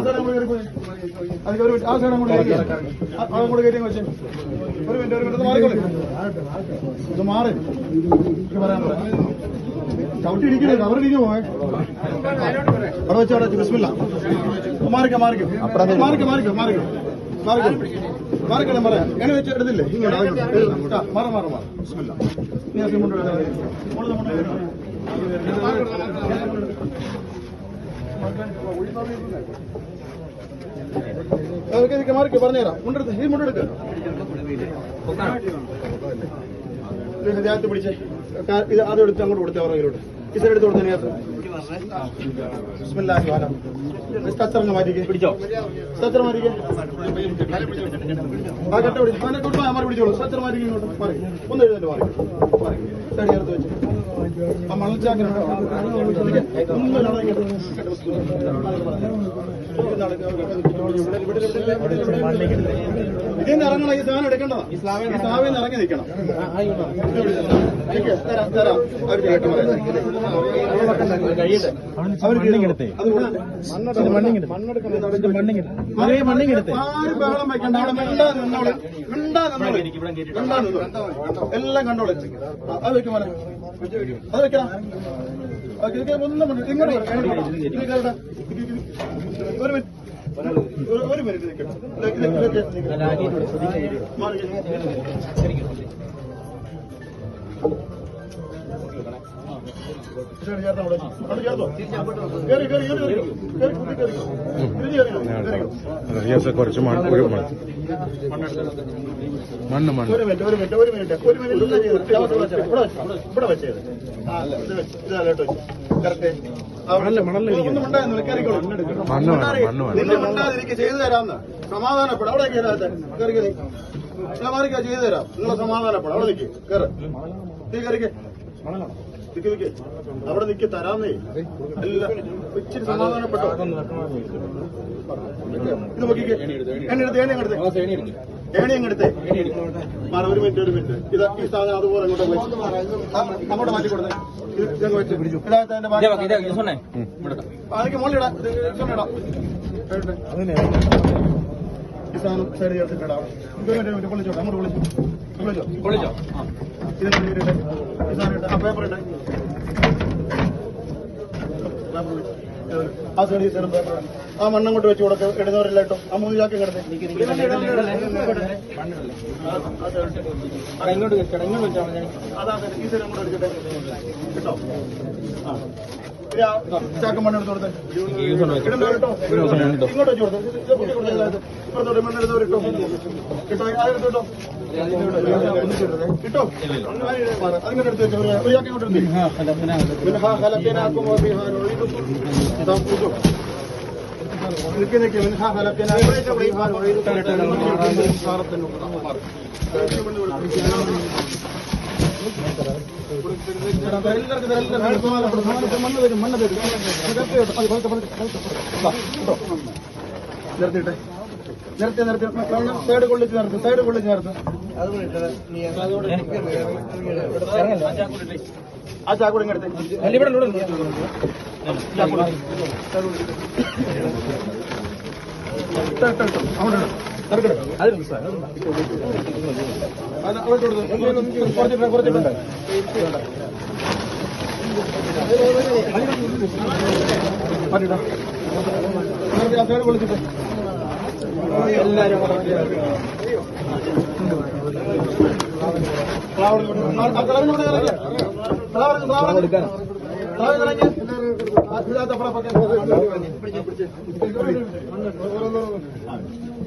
Side അങ്ങോട്ട് കയറി അതൊക്കെ ഒരു ആ സൈഡ് അങ്ങോട്ട് കയറി ആ, അതങ്ങോട്ട് കയറ്റി വെച്ചേ. ഒരു മിനിറ്റ് ഒരു മിനിറ്റ് മാറിക്കോളെ. ഇത് മാറി. പറയാൻ പറ. ചവിട്ടി ഇടിക്കണേ കവറിടിക്ക് പോയെ അവിടെ വെച്ച് അവിടെ ബിസ്മില്ല. മാറിക്ക മാറിക്ക. മാറിക്ക മാറിക്ക മാറിക്ക. മാറിക്ക. മാറിക്കണം പറയാം. എങ്ങനെ വെച്ച് എടുത്തില്ലേ ഇങ്ങോട്ട് മാറ് മാറ് മാറ്. ബിസ്മില്ല. നീ ആ സിമുണ്ട് മാറിക്ക പറഞ്ഞുതരാം. മുണ്ടെടുത്ത് ഈ മുണ്ടെടുക്ക്. ദേഹത്ത് പിടിച്ചേ ഇത് ആദ്യം എടുത്ത് അങ്ങോട്ട് കൊടുത്തേ പുറകിലോട്ട് ഈ സൈഡ് എടുത്ത് കൊടുത്തേ സ്ട്രക്ചർ മാറ്റിക്കേ. പിടിച്ചോ? സ്ട്രക്ചർ മാറ്റിക്കേ. ആ കട്ട പിടി അവനെ കൊണ്ട് മാറി പിടിച്ചോളൂ. സ്ട്രക്ചർ മാറ്റി ഇങ്ങോട്ട്. മാറി. ഒന്ന് എഴുന്നേറ്റ് മാറി. സൈഡ് ചേർത്ത് വെച്ച്. ഇതിന്ന് ഇറങ്ങണം ഈ സാധനം എടുക്കേണ്ടതാ ഈ സ്ലാവിൽ നിന്ന് ഇറങ്ങി നിൽക്കണം തരാം തരാം നിന്നോളെ എല്ലാം കണ്ടോളെ അത് വെക്കും മോനെ അത് ഇത് ഒന്നും മിനിറ്റ് ഇങ്ങോട്ട്. ഒരു മിനിറ്റ്. ഒരു- ഒരു മിനിറ്റ് കുറച്ച് മണ്ണ് ഒരു മണ്ണ് മണ്ണ്. ഒരു മിനിറ്റ് ഒരു മിനിറ്റ് ഒരു മിനിറ്റ്. ഒരു മിനിറ്റ് ഇവിടെ വെച്ച് ഇവിടെ വെച്ച് ഇവിടെ വെച്ചത് ഇതാലോട്ട് കറക്റ്റ്. മണ്ണ് മണ്ണ് ചെയ്തു സമാധാനപ്പെടാം. അവിടെ കയറാത്ത കയറി കയറി. ഞാൻ മാറിക്കാ ചെയ്തു തരാം. നിങ്ങൾ സമാധാനപ്പെടാം. അവിടെ നിൽക്ക് കയറി. കയറിക്ക്. നിക്ക് നിക്ക്. അവിടെ നിക്ക് തരാന്നേ അല്ല ഇച്ചിരി സമാധാനപ്പെട്ടോ? ഇത് നോക്കിക്കേ എന്നെ എടുത്ത് എണ്ണ അങ്ങെടുത്ത്. ഏണി അങ്ങെടുത്തേ. മാറ ഒരു മിനിറ്റ് ഒരു മിനിറ്റ്. ഇത് ഈ സാധനം അതുപോലെ അങ്ങോട്ട് വെച്ചു. അങ്ങോട്ട് മാറ്റി കൊടുത്തേ. ഇത് ഇതങ്ങ് വെച്ച്. ഇതാകത്ത് അതിന്റെ ബാക്കി അതിക്ക് മുകളിലിടാ ഇടാം. ഈ സാധനം സൈഡ് ചേർത്തിട്ടിടാം ഇത് അങ്ങോട്ട് വിളിച്ചു വിളിച്ചോ വിളിച്ചോ ഇത് ഇങ്ങോട്ട് ഇടട്ടെ. ആ മണ്ണങ്ങോട്ട് കൊണ്ട് വെച്ച് കൊടുക്കുക ഇടുന്നവരെല്ലാം ഇട്ടു ആ. മൂന്നിലാക്കി ചാക്കും കിടന്നെ കിട്ടോ മണ്ണെടുത്ത് ഇങ്ങോട്ട് വെച്ച് കൊടുത്തേ. മണ്ണെടുത്തവരിട്ടോ കിട്ടോ? കിട്ടോ. അതിങ്ങനെ എടുത്ത് വെച്ചോ. പിന്നെ خلقناكم وفيها نعيدكم ഇതാ പൂജോ നിൽക്കി നിൽക്കി منها خلقناكم وفيها نعيدكم സാറത്തിന് മണ്ണ് തരും മണ്ണ് തരും നിർത്തിട്ടെ നിർത്തി നിർത്തി സൈഡ് കൊള്ളിച്ച് നിർത്തി സൈഡ് കൊള്ളിച്ച് നിർത്തി ആ ചാക്കൂടെ ഇങ്ങെടുത്ത് ചാക്കൂടെ കുറച്ചിട്ട് മാറ്റിട്ടോ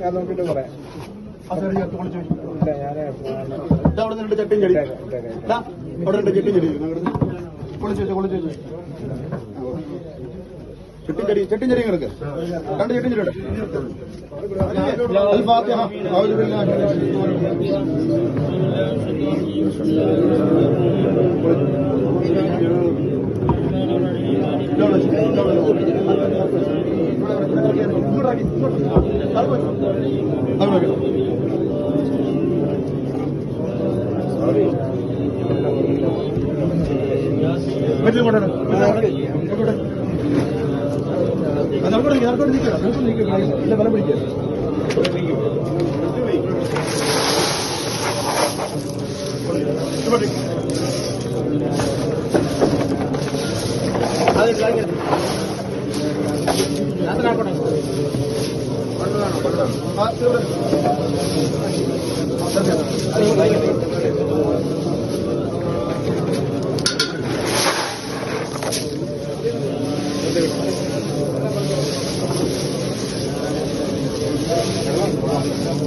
ഞാൻ നോക്കിട്ട് പറയാം അവിടെ രണ്ട് ചട്ടിയും ചെടി അവിടെ രണ്ട് ചട്ടിയും ചെടി കുളിച്ചു കുളിച്ചു ചട്ടിയും ചെടി ചട്ടിയും ചെടി കിടക്ക് രണ്ട് ചട്ടിയും ചെടി അൽ ഫാത്തിഹ من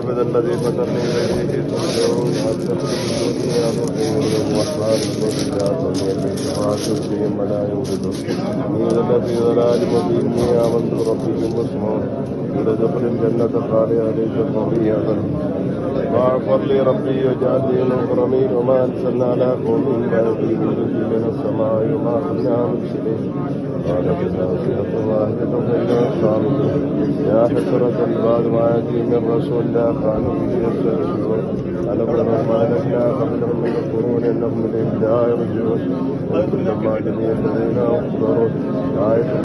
احمد اللہ دی پتہ نہیں رہے کہ تو جو یاد کر تو کیا ہو گیا وہ وفات کو کیا تو میرے پاس سے منا ہے وہ دو میں اللہ دی راج کو بھی میں اوں رب کی مسمع میرے جبر جنت قاری علی جو بھی ہے اللہ واغفر لي ربي وجعلني من المكرمين وما انزلنا على قوم من بعد من السماء وما كنا مرسلين يا حسرة بعد ما يأتي من رسول لا خانوا به يسترسلون ألم ما لنا قبلهم من القرون أنهم إليهم لا يرجعون ولكن لما جميع الذين أخبروا